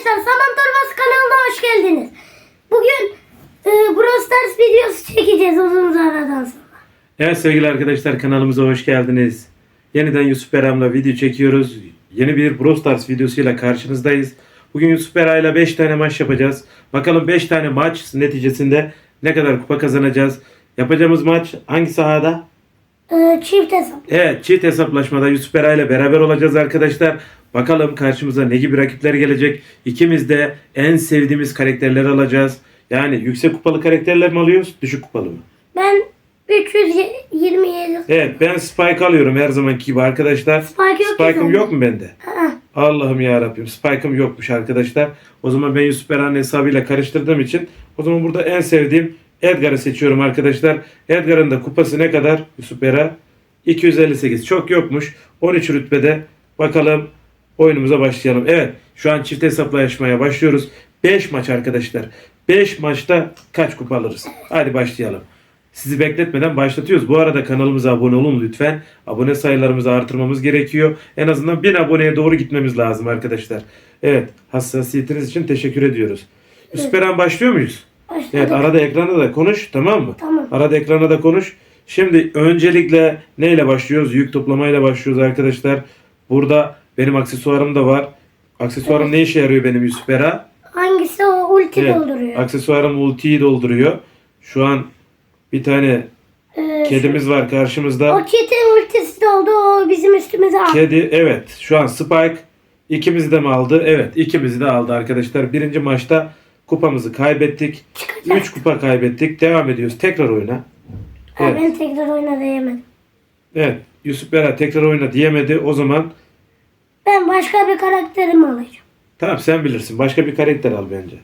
arkadaşlar Saman Torbası kanalına hoş geldiniz. Bugün e, Brawl videosu çekeceğiz uzun aradan sonra. Evet sevgili arkadaşlar kanalımıza hoş geldiniz. Yeniden Yusuf Beram'la video çekiyoruz. Yeni bir Brawl videosuyla karşınızdayız. Bugün Yusuf Beray'la 5 tane maç yapacağız. Bakalım 5 tane maç neticesinde ne kadar kupa kazanacağız. Yapacağımız maç hangi sahada? E, çift hesap. Evet çift hesaplaşmada Yusuf Beray'la beraber olacağız arkadaşlar. Bakalım karşımıza ne gibi rakipler gelecek. İkimiz de en sevdiğimiz karakterleri alacağız. Yani yüksek kupalı karakterler mi alıyoruz? Düşük kupalı mı? Ben 327 Evet ben Spike alıyorum her zamanki gibi arkadaşlar. Spike yok Spike'ım yok mu bende? Allah'ım ya Rabbim Spike'ım yokmuş arkadaşlar. O zaman ben Yusuf Beran'ın hesabıyla karıştırdığım için o zaman burada en sevdiğim Edgar'ı seçiyorum arkadaşlar. Edgar'ın da kupası ne kadar Yusuf Bera? 258. Çok yokmuş. 13 rütbede. Bakalım oyunumuza başlayalım. Evet şu an çift hesaplaşmaya başlıyoruz. 5 maç arkadaşlar. 5 maçta kaç kupa alırız? Hadi başlayalım. Sizi bekletmeden başlatıyoruz. Bu arada kanalımıza abone olun lütfen. Abone sayılarımızı artırmamız gerekiyor. En azından 1000 aboneye doğru gitmemiz lazım arkadaşlar. Evet hassasiyetiniz için teşekkür ediyoruz. Yusuf Eren başlıyor muyuz? Başladık. Evet arada ekranda da konuş tamam mı? Tamam. Arada ekrana da konuş. Şimdi öncelikle neyle başlıyoruz? Yük toplamayla başlıyoruz arkadaşlar. Burada benim aksesuarım da var. Aksesuarım ne işe yarıyor benim Yusuf Bera? Hangisi o ulti Evet, dolduruyor? Aksesuarım ultiyi dolduruyor. Şu an bir tane E, kedimiz var karşımızda. o kedinin ultisi doldu o bizim üstümüze aldı. Kedi evet şu an Spike ikimizi de mi aldı? Evet ikimizi de aldı arkadaşlar. Birinci maçta kupamızı kaybettik. Çıkacak. 3 kupa kaybettik. Devam ediyoruz. Tekrar oyna. Evet. Ben tekrar oyna diyemedim. Evet. Yusuf Berat tekrar oyna diyemedi. O zaman Ben başka bir karakterimi alacağım. tamam sen bilirsin. Başka bir karakter al bence.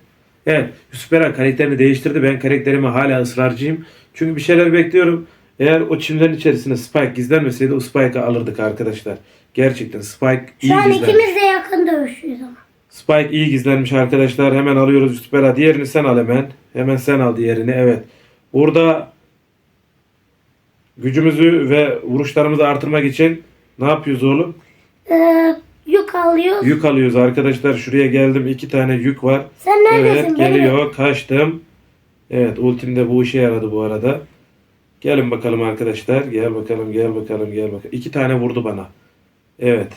Evet. Yusuf Berat karakterini değiştirdi. Ben karakterime hala ısrarcıyım. Çünkü bir şeyler bekliyorum. Eğer o çimlerin içerisinde Spike gizlenmeseydi o Spike'ı alırdık arkadaşlar. Gerçekten Spike iyi Şu an gizlenmiş. ikimiz de yakın dövüşüyoruz ama. Spike iyi gizlenmiş arkadaşlar. Hemen alıyoruz Yusuf Berat. Diğerini sen al hemen. Hemen sen al diğerini. Evet. Burada gücümüzü ve vuruşlarımızı artırmak için ne yapıyoruz oğlum? Ee, yük alıyoruz. Yük alıyoruz arkadaşlar. Şuraya geldim. iki tane yük var. Sen neredesin? Evet geliyor. Kaçtım. Evet ultim de bu işe yaradı bu arada. Gelin bakalım arkadaşlar. Gel bakalım gel bakalım gel bakalım. İki tane vurdu bana. Evet.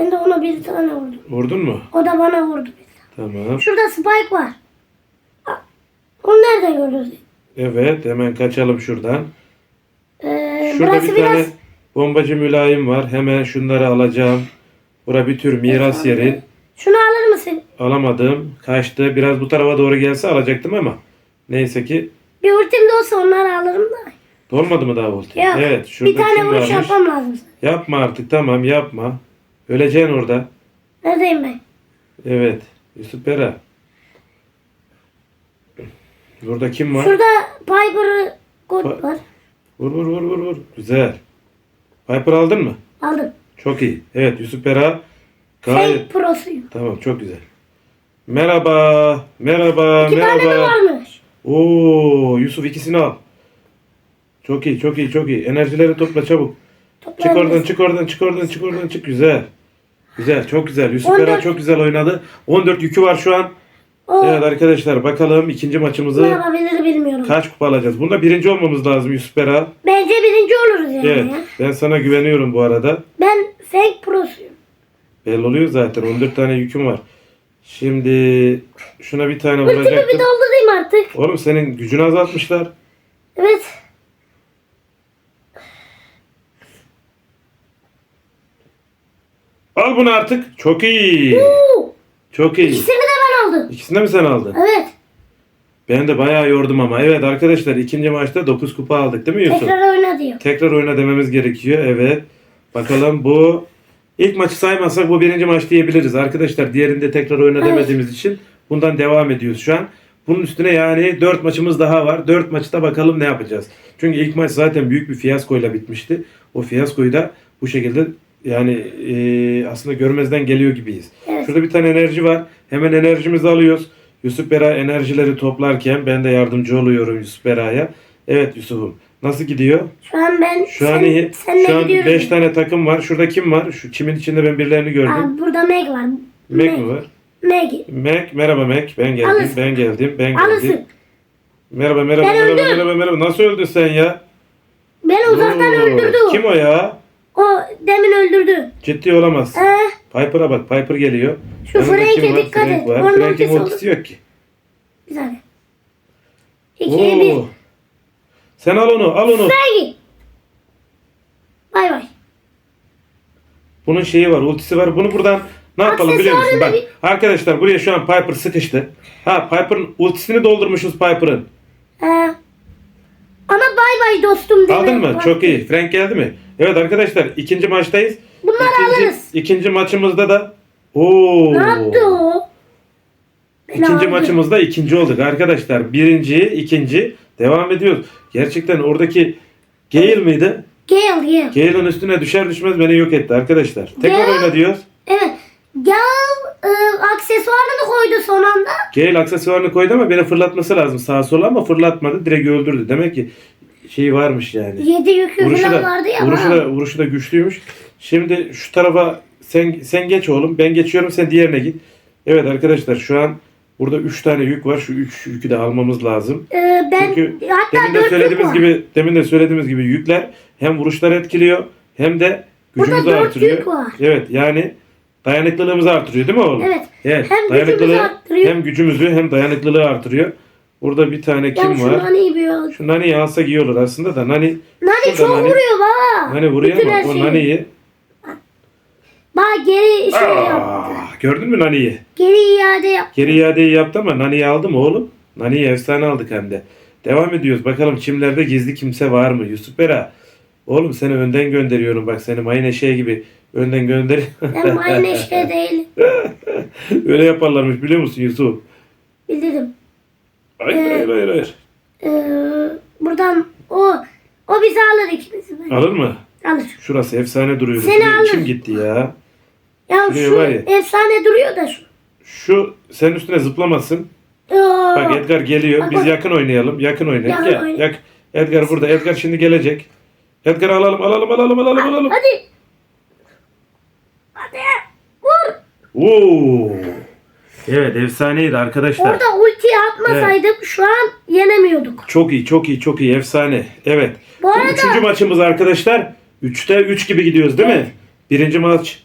Ben de ona bir tane vurdum. Vurdun mu? O da bana vurdu. bir tane. Tamam. Şurada Spike var. Onu nereden görüyoruz? Evet hemen kaçalım şuradan. Ee, Şurada bir biraz... tane bombacı mülayim var. Hemen şunları alacağım. Bura bir tür miras yeri. Şunu alır mısın? Alamadım. Kaçtı. Biraz bu tarafa doğru gelse alacaktım ama. Neyse ki Bir ultim de olsa onları alırım da. dolmadı mı daha ulti? Yok. Evet. Şurada bir tane vuruş yapmam lazım. Yapma artık tamam yapma. Öleceksin orada. Neredeyim ben? Evet. Yusuf Bera. Burada kim var? Şurada Piper'ı God Pa- var. Vur vur vur vur vur. Güzel. Piper aldın mı? Aldım. Çok iyi. Evet Yusuf Bera. Gayet. Fake prosuyum. Tamam çok güzel. Merhaba. Merhaba. İki tane de merhaba. varmış. Oo Yusuf ikisini al. Çok iyi çok iyi çok iyi. Enerjileri topla çabuk. Çık oradan çık oradan çık oradan çık oradan çık. Güzel. Güzel çok güzel. Yusuf 14 Bera çok güzel oynadı. 14 yükü var şu an. O Evet arkadaşlar bakalım ikinci ne maçımızı yapabilir bilmiyorum. kaç kupa alacağız. Bunda birinci olmamız lazım Yusuf Bera. Bence birinci oluruz yani Evet ya. ben sana güveniyorum bu arada. Ben fake prosuyum. Belli oluyor zaten 14 tane yüküm var. Şimdi şuna bir tane Ultimi bir vuracaktım. doldurayım artık. Oğlum senin gücünü azaltmışlar. Evet. Al bunu artık. Çok iyi. Çok iyi. ikisini de ben aldım. İkisini de mi sen aldın? Evet. Ben de bayağı yordum ama. Evet arkadaşlar ikinci maçta 9 kupa aldık değil mi Yusuf? Tekrar oyna diyor. Tekrar oyna dememiz gerekiyor. Evet. Bakalım bu ilk maçı saymazsak bu birinci maç diyebiliriz. Arkadaşlar diğerinde tekrar oyna Evet. demediğimiz için bundan devam ediyoruz şu an. Bunun üstüne yani 4 maçımız daha var. 4 maçta bakalım ne yapacağız. Çünkü ilk maç zaten büyük bir fiyaskoyla bitmişti. O fiyaskoyu da bu şekilde yani e, aslında görmezden geliyor gibiyiz. Evet. Şurada bir tane enerji var. Hemen enerjimizi alıyoruz. Yusuf Bera enerjileri toplarken ben de yardımcı oluyorum Yusuf Bera'ya. Evet Yusuf'um. Nasıl gidiyor? Şu an ben Şu an sen, iyi. senle Şu an gidiyorum. 5 tane takım var. Şurada kim var? Şu çimin içinde ben birilerini gördüm. Aa, burada Meg var. Meg mi var? Maggie. Mac merhaba Mac ben geldim Alırsın. ben geldim ben geldim. Alırsın. Merhaba merhaba Ben merhaba öldüm. merhaba merhaba nasıl öldün sen ya? Beni uzaktan Oo, öldürdü. Kim o ya? O demin öldürdü. Ciddi olamaz. Ee, Piper'a bak Piper geliyor. Şu Yanında Frank'e kim var? dikkat Frank et. Var. Onun Frank'in ultisi olur. ultisi yok ki. bir saniye. İkiye bir. Oo. Sen al onu al onu. Maggie. Bay bay. Bunun şeyi var, ultisi var. Bunu buradan ne yapalım biliyor musun? Aksesuarını Bak arkadaşlar buraya şu an Piper sıkıştı. Ha Piper'ın ultisini doldurmuşuz Piper'ın. Ee, bay bay dostum deme. Aldın mı? Bak. Çok iyi. Frank geldi mi? Evet arkadaşlar ikinci maçtayız. Bunları ikinci, alırız. İkinci maçımızda da Oo. Ne yaptı o? Beni İkinci aldı. maçımızda ikinci olduk arkadaşlar. Birinci, ikinci devam ediyoruz. Gerçekten oradaki Gale miydi? Gel gel. Gale'ın üstüne düşer düşmez beni yok etti arkadaşlar. Tekrar Gale- oyna diyoruz. Evet. Gel e, aksesuarını koydu son anda. Gale aksesuarını koydu ama beni fırlatması lazım sağa sola ama fırlatmadı. Direkt öldürdü. Demek ki şey varmış yani. Yedi yükü Vuruşu falan da, vardı ya. vuruşu da, vuruşu da güçlüymüş. Şimdi şu tarafa sen sen geç oğlum. Ben geçiyorum sen diğerine git. Evet arkadaşlar şu an burada 3 tane yük var. Şu 3 yükü de almamız lazım. Ee, ben Çünkü hatta Demin de söylediğimiz gibi demin de söylediğimiz gibi yükler hem vuruşları etkiliyor hem de Burada gücümüzü dört artırıyor. yük var. Evet yani dayanıklılığımızı artırıyor değil mi oğlum? Evet. Evet. Hem dayanıklılığı gücümüzü arttırıyor. hem gücümüzü hem dayanıklılığı artırıyor. Burada bir tane kim şu var? Nani'yi bir Şu Nani'yi alsak iyi olur aslında da Nani Nani Şurada çok Nani. vuruyor baba. Nani vuruyor Bütün her o şeyi. Nani'yi Bak geri şey yap. Aa, gördün mü Nani'yi? Geri iade yap. Geri iadeyi yaptı ama Nani'yi aldı mı oğlum? Nani'yi efsane aldık hem de. Devam ediyoruz. Bakalım çimlerde gizli kimse var mı? Yusuf Bera. Oğlum seni önden gönderiyorum. Bak seni mayın eşeği gibi önden gönder. Ben aynı şey değil. Öyle yaparlarmış biliyor musun Yusuf? Bildirim. Hayır Ee, hayır hayır hayır. Ee, buradan o o bizi alır ikimizi. ben. Alır mı? Alır. Şurası efsane duruyor. Seni Şuraya alır. içim gitti ya. Ya Şuraya şu var ya. efsane duruyor da şu. Şu senin üstüne zıplamasın. Oo, Bak Edgar geliyor. Bak, Biz bak. yakın oynayalım. Yakın oynayalım. Yakın Gel. oynayalım. Yak. Edgar burada. Edgar şimdi gelecek. Edgar alalım alalım alalım alalım alalım. Hadi. Hadi. Vur. Oo. Evet efsaneydi arkadaşlar. Orada ultiyi atmasaydım şu an yenemiyorduk. Çok iyi çok iyi çok iyi efsane. Evet. Bu arada- Üçüncü maçımız arkadaşlar. Üçte üç gibi gidiyoruz değil mi? Birinci maç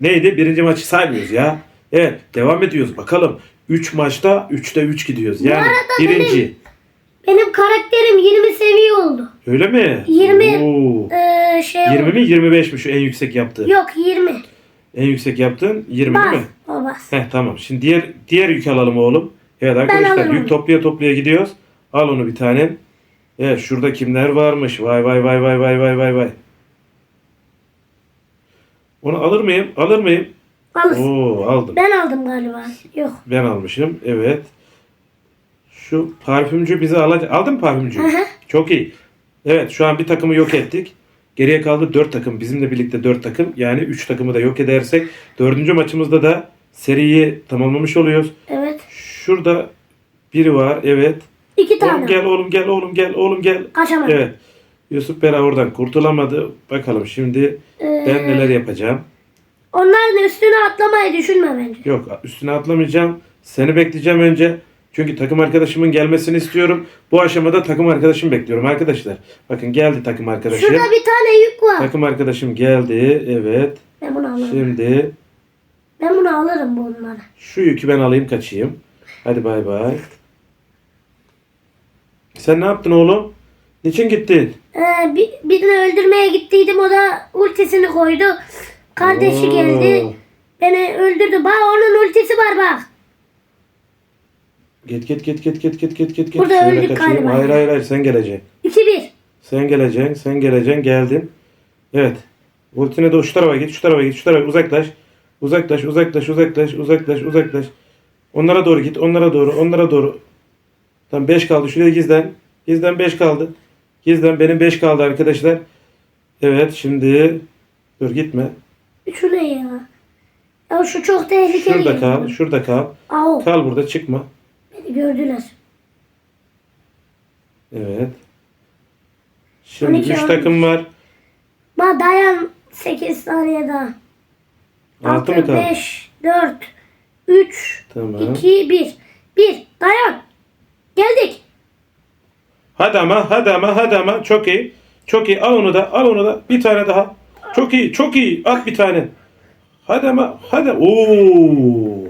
neydi? Birinci maçı saymıyoruz ya. Evet devam ediyoruz bakalım. Üç maçta üçte üç gidiyoruz. Yani arada birinci. Benim karakterim 20 seviye oldu. Öyle mi? 20. Oo. Ee, şey 20 mi 25 mi şu en yüksek yaptığın? Yok 20. En yüksek yaptığın 20 Bas. değil mi? Bas. Heh tamam. Şimdi diğer diğer yük alalım oğlum. Evet arkadaşlar yük toplaya toplaya gidiyoruz. Al onu bir tane. Evet şurada kimler varmış? Vay vay vay vay vay vay vay vay. Onu alır mıyım? Alır mıyım? Alırsın. Oo aldım. Ben aldım galiba. Yok. Ben almışım. Evet. Şu parfümcü bizi alacak. Aldın mı parfümcü? Hı hı. Çok iyi. Evet şu an bir takımı yok ettik. Geriye kaldı 4 takım. Bizimle birlikte 4 takım. Yani 3 takımı da yok edersek dördüncü maçımızda da seriyi tamamlamış oluyoruz. Evet. Şurada biri var. Evet. İki Oğlum tane. gel oğlum gel oğlum gel oğlum gel. Kaçamadım. Evet. Yusuf Bera oradan kurtulamadı. Bakalım şimdi Ee, ben neler yapacağım. Onların üstüne atlamayı düşünme bence. Yok üstüne atlamayacağım. Seni bekleyeceğim önce. Çünkü takım arkadaşımın gelmesini istiyorum. Bu aşamada takım arkadaşım bekliyorum arkadaşlar. Bakın geldi takım arkadaşım. Şurada bir tane yük var. Takım arkadaşım geldi. Evet. Ben bunu alırım. Şimdi Ben bunu alırım bunları. şu yükü ben alayım kaçayım. Hadi bay bay. Sen ne yaptın oğlum? Niçin gittin? Ee, bir, birini öldürmeye gittiydim. O da ultisini koydu. Kardeşi Oo. geldi. Beni öldürdü. Bak onun ultisi var bak. Git git git git git git git git. Burada Şöyle öldük kaçayım. galiba. Hayır hayır hayır sen geleceksin. 2-1. Sen geleceksin. Sen geleceksin. Geldin. Evet. Ultine de şu tarafa git. Şu tarafa git. Şu tarafa uzaklaş. Uzaklaş uzaklaş uzaklaş uzaklaş uzaklaş. Onlara doğru git. Onlara doğru. Onlara doğru. Tamam 5 kaldı. Şuraya gizlen. Gizlen 5 kaldı. Gizlen benim 5 kaldı arkadaşlar. Evet şimdi dur gitme. Şu ne ya? Ya şu çok tehlikeli. Şurada kal. Şurada kal. Au. Kal burada çıkma. Beni gördüler. Evet. Şimdi 12 3 olmuş. takım var. Bak dayan 8 saniye daha. 6 mı kaldı? 5, 4, 3, Tamam. 2, 1. 1. Dayan. Geldik. Hadi ama hadi ama hadi ama çok iyi. Çok iyi. Al onu da al onu da. Bir tane daha. Çok iyi çok iyi. At bir tane. Hadi ama hadi. Oo.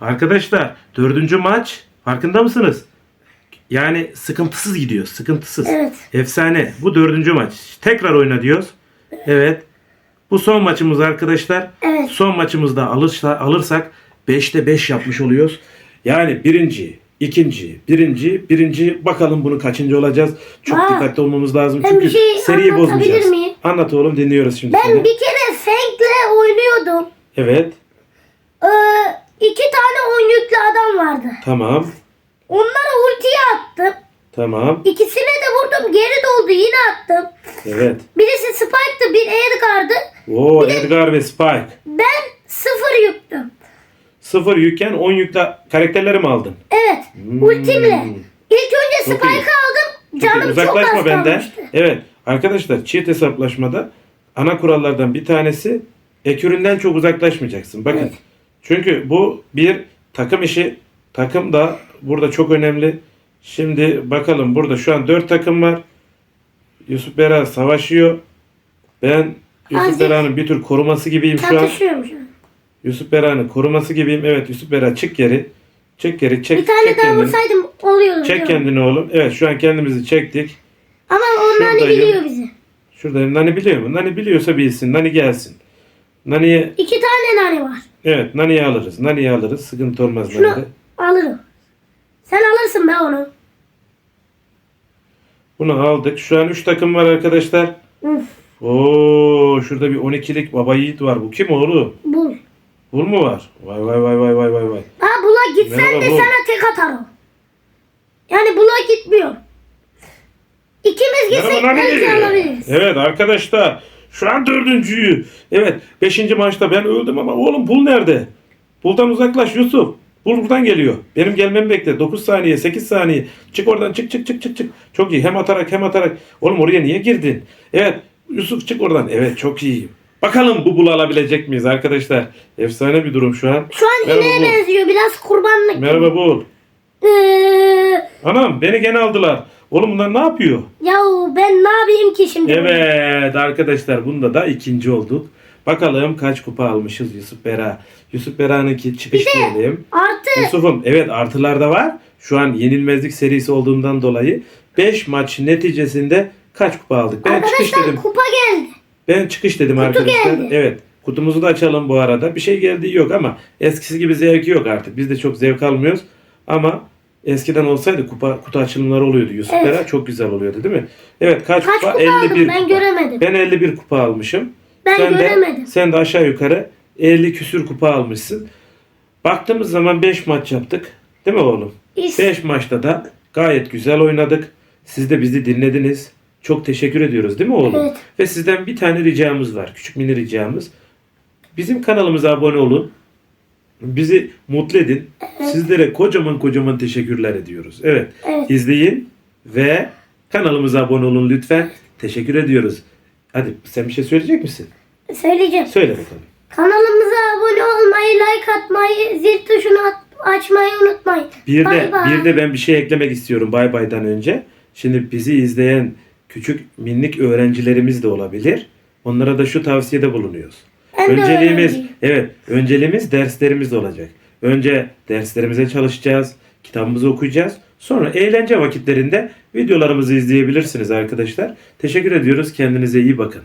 Arkadaşlar dördüncü maç farkında mısınız? Yani sıkıntısız gidiyor. Sıkıntısız. Evet. Efsane. Bu dördüncü maç. Tekrar oyna diyoruz. Evet. Bu son maçımız arkadaşlar. Evet. Son maçımızda alırsa, alırsak 5'te 5 yapmış oluyoruz. Yani birinci, ikinci, birinci, birinci. Bakalım bunu kaçıncı olacağız. Çok Aa, dikkatli olmamız lazım. Çünkü bir şey seriyi bozmayacağız. miyim? Anlat oğlum dinliyoruz şimdi Ben seni. bir kere Fenk'le oynuyordum. Evet. Ee, iki tane on yüklü adam vardı. Tamam. Onlara ultiyi attım. Tamam. İkisine de vurdum. Geri doldu. Yine attım. Evet. Birisi Spike'tı. Bir Edgar'dı. Oo Edgar ve Spike. Ben sıfır yüktüm. Sıfır yükken 10 yüklü karakterleri mi aldın? Evet. Hmm. Ultimle. İlk önce Çok Spike'ı aldım. Çok. Canım çok Uzaklaşma az benden. kalmıştı. Evet. Arkadaşlar çift hesaplaşmada ana kurallardan bir tanesi eküründen çok uzaklaşmayacaksın. Bakın. Evet. Çünkü bu bir takım işi. Takım da burada çok önemli. Şimdi bakalım burada şu an 4 takım var. Yusuf Bera savaşıyor. Ben Yusuf. Bera'nın bir tür koruması gibiyim şu an. Tartışıyorum şu an. Yusuf Bera'nın koruması gibiyim. Evet Yusuf Bera çık geri. Çık geri. Çek, Bir tane çek daha kendini. vursaydım oluyordu. Çek kendini oğlum. Evet şu an kendimizi çektik. Ama onlar ne Şuradayım. biliyor bizi. Şuradayım. Nani biliyor mu? Nani biliyorsa bilsin. Nani gelsin. Nani'ye İki tane nane var. evet Nani'yi alırız. Nani'yi alırız. Sıkıntı olmaz Şunu Nani'de. alırım. Sen alırsın be onu. Bunu aldık. Şu an 3 takım var arkadaşlar. Uf, Oo şurada bir 12'lik baba yiğit var. Bu kim oğlu? bul. Bul mu var? Vay vay vay vay vay vay vay. Ha bula gitsen Merhaba, de bul. sana tek atarım. Yani bula gitmiyor. İkimiz gitsek Merhaba belki Nani. alabiliriz. Evet arkadaşlar. Şu an dördüncüyü. Evet. Beşinci maçta ben öldüm ama oğlum bul nerede? Buldan uzaklaş Yusuf. Bul buradan geliyor. Benim gelmemi bekle. 9 saniye, 8 saniye. Çık oradan çık çık çık çık çık. Çok iyi. Hem atarak hem atarak. Oğlum oraya niye girdin? Evet. Yusuf çık oradan. Evet çok iyi. Bakalım bu bulu alabilecek miyiz arkadaşlar? Efsane bir durum şu an. Şu an Merhaba, ineğe bul. benziyor. Biraz kurbanlık. Merhaba bul. Ee, Anam beni gene aldılar. Oğlum bunlar ne yapıyor? yahu ben ne yapayım ki şimdi? Evet arkadaşlar bunda da ikinci olduk. Bakalım kaç kupa almışız Yusuf Bera. Yusuf Bera'nınki çıkış diyelim. Artı Yusuf'um evet artılar da var. Şu an yenilmezlik serisi olduğundan dolayı 5 maç neticesinde kaç kupa aldık? Ben çıkış arkadaşlar dedim. kupa geldi. Ben çıkış dedim arkadaşlar. geldi. Evet. Kutumuzu da açalım bu arada. Bir şey geldiği yok ama eskisi gibi zevki yok artık. Biz de çok zevk almıyoruz. Ama eskiden olsaydı kupa kutu açılımları oluyordu Yusuf Evet. Bera. Çok güzel oluyordu değil mi? Evet kaç, Kaç kupa? kupa 51 aldım ben kupa. göremedim. Ben 51 kupa almışım. Ben sen göremedim. De, sen de aşağı yukarı 50 küsür kupa almışsın. Baktığımız zaman 5 maç yaptık. Değil mi oğlum? İs- 5 maçta da gayet güzel oynadık. Siz de bizi dinlediniz. Çok teşekkür ediyoruz değil mi oğlum? Evet. Ve sizden bir tane ricamız var. Küçük mini ricamız. Bizim kanalımıza abone olun. Bizi mutlu edin. Sizlere kocaman kocaman teşekkürler ediyoruz. Evet. Evet. İzleyin ve kanalımıza abone olun lütfen. Teşekkür ediyoruz. Hadi sen bir şey söyleyecek misin? Söyleyeceğim. Söyle bakalım. Kanalımıza abone olmayı, like atmayı, zil tuşunu açmayı unutmayın. Bir de Bay bay. bir de ben bir şey eklemek istiyorum bay baydan önce. Şimdi bizi izleyen küçük minik öğrencilerimiz de olabilir. Onlara da şu tavsiyede bulunuyoruz. Ben de önceliğimiz evet, önceliğimiz derslerimiz olacak. Önce derslerimize çalışacağız, kitabımızı okuyacağız. Sonra eğlence vakitlerinde videolarımızı izleyebilirsiniz arkadaşlar. Teşekkür ediyoruz. Kendinize iyi bakın.